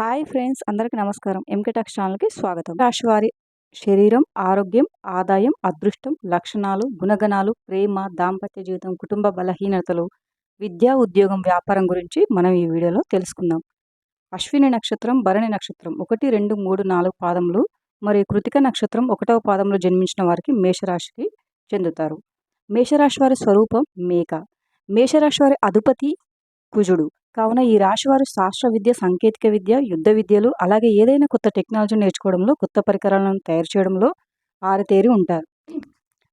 Hi friends అందరికీ నమస్కారం. ఎంకటాక్స్ ఛానల్కి స్వాగతం. రాశివారి శరీరం ఆరోగ్యం ఆదాయం అదృష్టం లక్షణాలు గుణగణాలు ప్రేమ దాంపత్య జీవితం కుటుంబ బలహీనతలు విద్యా ఉద్యోగం వ్యాపారం గురించి మనం ఈ వీడియోలో తెలుసుకుందాం. అశ్విని నక్షత్రం భరణి నక్షత్రం ఒకటి రెండు మూడు నాలుగు పాదములు మరియు కృతిక నక్షత్రం ఒకటవ పాదంలో జన్మించిన వారికి మేషరాశికి చెందుతారు. మేషరాశి వారి స్వరూపం మేక. మేషరాశి వారి అధిపతి కుజుడు. కావున ఈ రాశివారు శాస్త్ర విద్య సాంకేతిక విద్య యుద్ధ విద్యలు అలాగే ఏదైనా కొత్త టెక్నాలజీ నేర్చుకోవడంలో కొత్త పరికరాలను తయారు చేయడంలో ఆరితేరి ఉంటారు.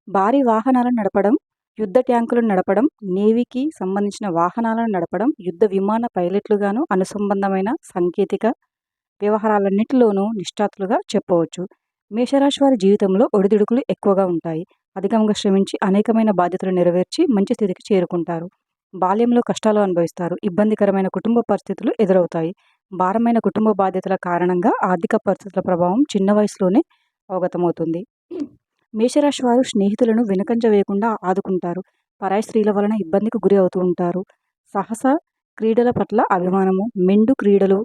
భారీ వాహనాలను నడపడం యుద్ధ ట్యాంకులను నడపడం నేవీకి సంబంధించిన వాహనాలను నడపడం యుద్ధ విమాన పైలట్లుగాను అనుసంబంధమైన సాంకేతిక వ్యవహారాలన్నింటిలోనూ నిష్ఠాతులుగా చెప్పవచ్చు. మేషరాశి వారి జీవితంలో ఒడిదుడుకులు ఎక్కువగా ఉంటాయి. అధికంగా శ్రమించి అనేకమైన బాధ్యతలు నెరవేర్చి మంచి స్థితికి చేరుకుంటారు. బాల్యంలో కష్టాలు అనుభవిస్తారు. ఇబ్బందికరమైన కుటుంబ పరిస్థితులు ఎదురవుతాయి. భారమైన కుటుంబ బాధ్యతల కారణంగా ఆర్థిక పరిస్థితుల ప్రభావం చిన్న వయసులోనే అవగతమవుతుంది. మేషరాశి వారు స్నేహితులను వెనుకంజ వేయకుండా ఆదుకుంటారు. పరాయి స్త్రీల వలన ఇబ్బందికి గురి అవుతూ ఉంటారు. సాహస క్రీడల పట్ల అభిమానము మెండు క్రీడలు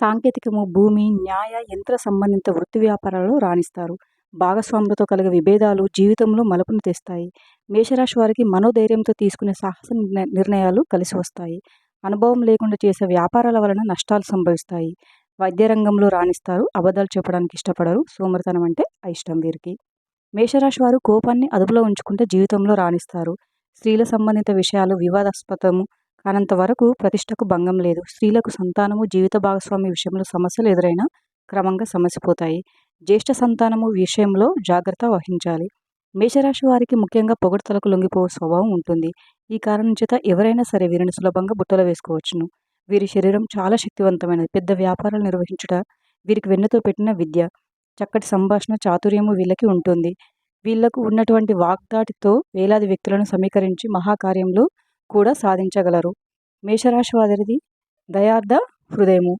సాంకేతికము భూమి న్యాయ యంత్ర సంబంధిత వృత్తి వ్యాపారాలలో రాణిస్తారు. భాగస్వాములతో కలిగే విభేదాలు జీవితంలో మలుపును తెస్తాయి. మేషరాశి వారికి మనోధైర్యంతో తీసుకునే సాహస నిర్ణయాలు కలిసి వస్తాయి. అనుభవం లేకుండా చేసే వ్యాపారాల వలన నష్టాలు సంభవిస్తాయి. వైద్య రంగంలో రాణిస్తారు. అబద్ధాలు చెప్పడానికి ఇష్టపడరు. సోమరితనం అంటే అయిష్టం వీరికి. మేషరాశి వారు కోపాన్ని అదుపులో ఉంచుకుంటే జీవితంలో రాణిస్తారు. స్త్రీల సంబంధిత విషయాలు వివాదాస్పదము కానంత వరకు ప్రతిష్టకు భంగం లేదు. స్త్రీలకు సంతానము జీవిత భాగస్వామి విషయంలో సమస్యలు ఎదురైనా క్రమంగా సమసిపోతాయి. జ్యేష్ఠ సంతానము విషయంలో జాగ్రత్త వహించాలి. మేషరాశి వారికి ముఖ్యంగా పొగడ్తలకు లొంగిపోయే స్వభావం ఉంటుంది. ఈ కారణం చేత ఎవరైనా సరే వీరిని సులభంగా బుట్టలో వేసుకోవచ్చును. వీరి శరీరం చాలా శక్తివంతమైనది. పెద్ద వ్యాపారాలు నిర్వహించుట వీరికి వెన్నతో పెట్టిన విద్య చక్కటి సంభాషణ చాతుర్యము వీళ్ళకి ఉంటుంది. వీళ్ళకు ఉన్నటువంటి వాగ్దాటితో వేలాది వ్యక్తులను సమీకరించి మహాకార్యంలో కూడా సాధించగలరు. మేషరాశి వారిది దయార్థ హృదయము.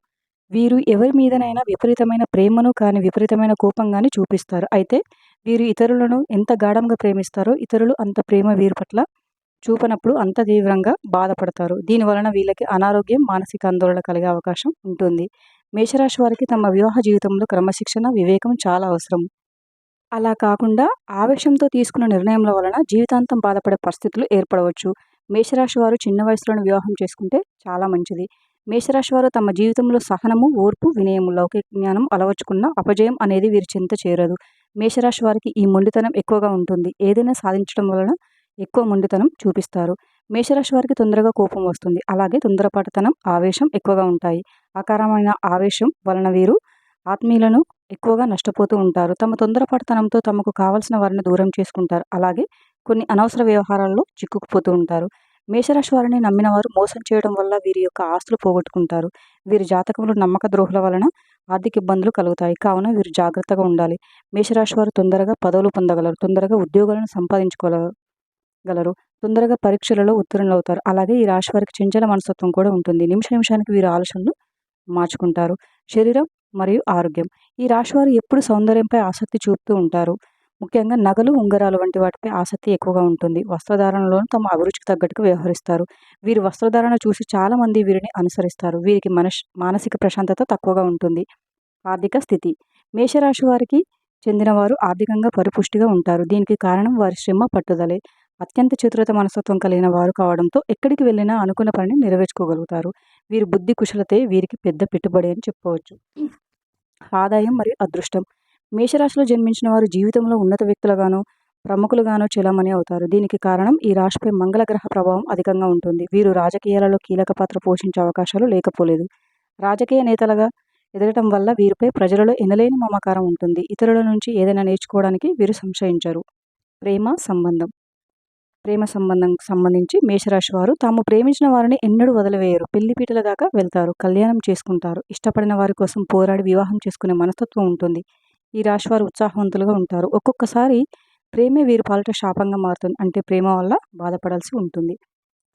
వీరు ఎవరి మీదనైనా విపరీతమైన ప్రేమను కానీ విపరీతమైన కోపం కానీ చూపిస్తారు. అయితే వీరు ఇతరులను ఎంత గాఢంగా ప్రేమిస్తారో ఇతరులు అంత ప్రేమ వీరి పట్ల చూపనప్పుడు అంత తీవ్రంగా బాధపడతారు. దీనివలన వీళ్ళకి అనారోగ్యం మానసిక ఆందోళన కలిగే అవకాశం ఉంటుంది. మేషరాశి వారికి తమ వివాహ జీవితంలో క్రమశిక్షణ వివేకం చాలా అవసరం. అలా కాకుండా ఆవేశంతో తీసుకున్న నిర్ణయంల వలన జీవితాంతం బాధపడే పరిస్థితులు ఏర్పడవచ్చు. మేషరాశి వారు చిన్న వయసులోనే వివాహం చేసుకుంటే చాలా మంచిది. మేషరాశి వారు తమ జీవితంలో సహనము ఓర్పు వినయము లౌకిక జ్ఞానం అలవర్చుకున్న అపజయం అనేది వీరి చింత చేరదు. మేషరాశి వారికి ఈ మొండితనం ఎక్కువగా ఉంటుంది. ఏదైనా సాధించడం వలన ఎక్కువ మొండితనం చూపిస్తారు. మేషరాశి వారికి తొందరగా కోపం వస్తుంది. అలాగే తొందరపాటుతనం ఆవేశం ఎక్కువగా ఉంటాయి. అకారమైన ఆవేశం వలన వీరు ఆత్మీయులను ఎక్కువగా నష్టపోతూ ఉంటారు. తమ తొందరపాటుతనంతో తమకు కావలసిన వారిని దూరం చేసుకుంటారు. అలాగే కొన్ని అనవసర వ్యవహారాల్లో చిక్కుకుపోతూ ఉంటారు. మేషరాశి వారిని నమ్మిన వారు మోసం చేయడం వల్ల వీరి యొక్క ఆస్తులు పోగొట్టుకుంటారు. వీరి జాతకంలో నమ్మక ద్రోహుల వలన ఆర్థిక ఇబ్బందులు కలుగుతాయి. కావున వీరు జాగ్రత్తగా ఉండాలి. మేషరాశి వారు తొందరగా పదవులు పొందగలరు. తొందరగా ఉద్యోగాలను సంపాదించుకోగలరు. తొందరగా పరీక్షలలో ఉత్తీర్ణులు అవుతారు. అలాగే ఈ రాశి వారికి చంచల మనస్తత్వం కూడా ఉంటుంది. నిమిష నిమిషానికి వీరు ఆలోచనలు మార్చుకుంటారు. శరీరం మరియు ఆరోగ్యం. ఈ రాశివారు ఎప్పుడు సౌందర్యంపై ఆసక్తి చూపుతూ ఉంటారు. ముఖ్యంగా నగలు ఉంగరాలు వంటి వాటిపై ఆసక్తి ఎక్కువగా ఉంటుంది. వస్త్రధారణలోనూ తమ అభిరుచికి తగ్గట్టుగా వ్యవహరిస్తారు. వీరి వస్త్రధారణ చూసి చాలామంది వీరిని అనుసరిస్తారు. వీరికి మనస్ మానసిక ప్రశాంతత తక్కువగా ఉంటుంది. ఆర్థిక స్థితి. మేషరాశి వారికి చెందినవారు ఆర్థికంగా పరిపుష్టిగా ఉంటారు. దీనికి కారణం వారి శ్రమ పట్టుదలే. అత్యంత చతురత మనస్తత్వం కలిగిన వారు కావడంతో ఎక్కడికి వెళ్ళినా అనుకున్న పనిని నెరవేర్చుకోగలుగుతారు. వీరి బుద్ధి కుశలతే వీరికి పెద్ద పెట్టుబడి అని చెప్పవచ్చు. ఆదాయం మరియు అదృష్టం. మేషరాశిలో జన్మించిన వారు జీవితంలో ఉన్నత వ్యక్తులుగాను ప్రముఖులుగాను చెలామణి అవుతారు. దీనికి కారణం ఈ రాశిపై మంగళగ్రహ ప్రభావం అధికంగా ఉంటుంది. వీరు రాజకీయాలలో కీలక పాత్ర పోషించే అవకాశాలు లేకపోలేదు. రాజకీయ నేతలుగా ఎదగటం వల్ల వీరిపై ప్రజలలో ఎనలేని మమకారం ఉంటుంది. ఇతరుల నుంచి ఏదైనా నేర్చుకోవడానికి వీరు సంశయించరు. ప్రేమ సంబంధం. ప్రేమ సంబంధం సంబంధించి మేషరాశి వారు తాము ప్రేమించిన వారిని ఎన్నడూ వదిలివేయరు. పెళ్ళిపీటల దాకా వెళ్తారు. కళ్యాణం చేసుకుంటారు. ఇష్టపడిన వారి కోసం పోరాడి వివాహం చేసుకునే మనస్తత్వం ఉంటుంది. ఈ రాశి వారు ఉత్సాహవంతులుగా ఉంటారు. ఒక్కొక్కసారి ప్రేమే వీరి పాలిట శాపంగా మారుతుంది. అంటే ప్రేమ వల్ల బాధపడాల్సి ఉంటుంది.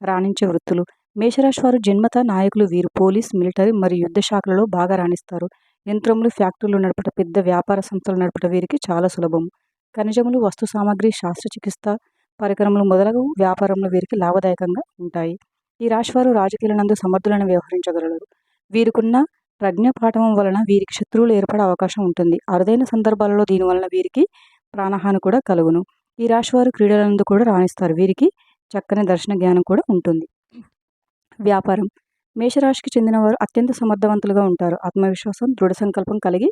రాణించే వృత్తులు. మేషరాశి వారు జన్మత నాయకులు వీరు. పోలీస్ మిలిటరీ మరియు యుద్ధ శాఖలలో బాగా రాణిస్తారు. యంత్రములు ఫ్యాక్టరీలు నడపట పెద్ద వ్యాపార సంస్థలు నడపట వీరికి చాలా సులభం. ఖనిజములు వస్తు సామాగ్రి శాస్త్రచికిత్స పరికరములు మొదలగు వ్యాపారంలో వీరికి లాభదాయకంగా ఉంటాయి. ఈ రాశివారు రాజకీయాల నందు సమర్థులను వ్యవహరించగలరు. వీరికున్న ప్రజ్ఞాపాఠవం వలన వీరికి శత్రువులు ఏర్పడే అవకాశం ఉంటుంది. అరుదైన సందర్భాలలో దీనివలన వీరికి ప్రాణహాని కూడా కలుగును. ఈ రాశి వారు క్రీడలందు కూడా రాణిస్తారు. వీరికి చక్కని దర్శన జ్ఞానం కూడా ఉంటుంది. వ్యాపారం. మేషరాశికి చెందిన వారు అత్యంత సమర్థవంతులుగా ఉంటారు. ఆత్మవిశ్వాసం దృఢ సంకల్పం కలిగి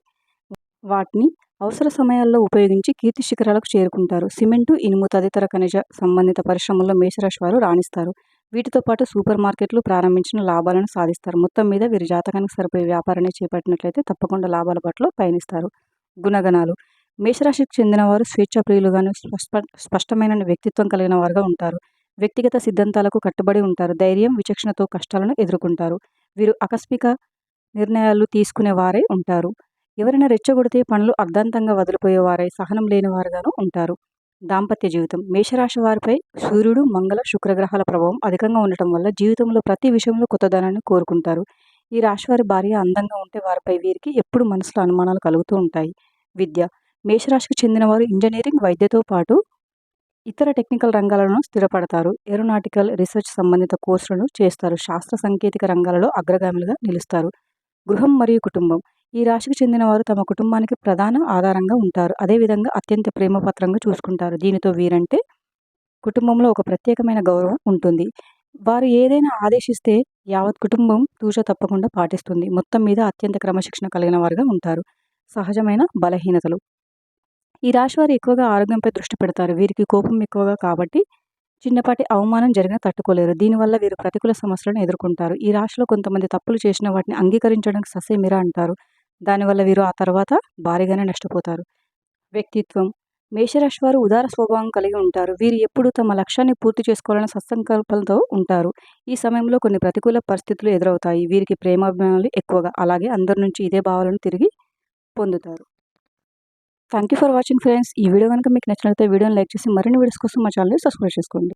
వాటిని అవసర సమయాల్లో ఉపయోగించి కీర్తి శిఖరాలకు చేరుకుంటారు. సిమెంటు ఇనుము తదితర ఖనిజ సంబంధిత పరిశ్రమల్లో మేషరాశి వారు రాణిస్తారు. వీటితో పాటు సూపర్ మార్కెట్లు ప్రారంభించిన లాభాలను సాధిస్తారు. మొత్తం మీద వీరి జాతకానికి సరిపోయే వ్యాపారాన్ని చేపట్టినట్లయితే తప్పకుండా లాభాల పట్ల పయనిస్తారు. గుణగణాలు. మేషరాశికి చెందిన వారు స్వేచ్ఛాప్రియులుగాను స్పష్ట స్పష్టమైన వ్యక్తిత్వం కలిగిన వారుగా ఉంటారు. వ్యక్తిగత సిద్ధాంతాలకు కట్టుబడి ఉంటారు. ధైర్యం విచక్షణతో కష్టాలను ఎదుర్కొంటారు. వీరు ఆకస్మిక నిర్ణయాలు తీసుకునే వారే ఉంటారు. ఎవరైనా రెచ్చగొడితే పనులు అర్ధాంతంగా వదిలిపోయేవారై సహనం లేని వారుగాను ఉంటారు. దాంపత్య జీవితం. మేషరాశి వారిపై సూర్యుడు మంగళ శుక్రగ్రహాల ప్రభావం అధికంగా ఉండటం వల్ల జీవితంలో ప్రతి విషయంలో కొత్తదనాన్ని కోరుకుంటారు. ఈ రాశి వారి భార్య అందంగా ఉంటే వారిపై వీరికి ఎప్పుడు మనసులో అనుమానాలు కలుగుతూ ఉంటాయి. విద్య. మేషరాశికి చెందిన వారు ఇంజనీరింగ్ వైద్యతో పాటు ఇతర టెక్నికల్ రంగాలను స్థిరపడతారు. ఏరోనాటికల్ రీసెర్చ్ సంబంధిత కోర్సులను చేస్తారు. శాస్త్ర సాంకేతిక రంగాలలో అగ్రగాములుగా నిలుస్తారు. గృహం మరియు కుటుంబం. ఈ రాశికి చెందిన వారు తమ కుటుంబానికి ప్రధాన ఆధారంగా ఉంటారు. అదేవిధంగా అత్యంత ప్రేమపత్రంగా చూసుకుంటారు. దీనితో వీరంటే కుటుంబంలో ఒక ప్రత్యేకమైన గౌరవం ఉంటుంది. వారు ఏదైనా ఆదేశిస్తే యావత్ కుటుంబం తూచ తప్పకుండా పాటిస్తుంది. మొత్తం మీద అత్యంత క్రమశిక్షణ కలిగిన వారుగా ఉంటారు. సహజమైన బలహీనతలు. ఈ రాశి వారు ఎక్కువగా ఆరోగ్యంపై దృష్టి పెడతారు. వీరికి కోపం ఎక్కువగా కాబట్టి చిన్నపాటి అవమానం జరిగిన తట్టుకోలేరు. దీనివల్ల వీరు ప్రతికూల సమస్యలను ఎదుర్కొంటారు. ఈ రాశిలో కొంతమంది తప్పులు చేసిన వాటిని అంగీకరించడానికి ససేమిరా అంటారు. దానివల్ల వీరు ఆ తర్వాత భారీగానే నష్టపోతారు. వ్యక్తిత్వం. మేషరాశి వారు ఉదార స్వభావం కలిగి ఉంటారు. వీరు ఎప్పుడు తమ లక్ష్యాన్ని పూర్తి చేసుకోవాలని సత్సంకల్పంతో ఉంటారు. ఈ సమయంలో కొన్ని ప్రతికూల పరిస్థితులు ఎదురవుతాయి. వీరికి ప్రేమాభిమానులు ఎక్కువగా. అలాగే అందరి నుంచి ఇదే భావాలను తిరిగి పొందుతారు. Thank you for watching friends ఈ వీడియో కనుక మీకు నచ్చినట్లయితే వీడియోని లైక్ చేసి మరిన్ని వీడియోస్ కోసం మా ఛానల్ని సబ్స్క్రైబ్ చేసుకోండి.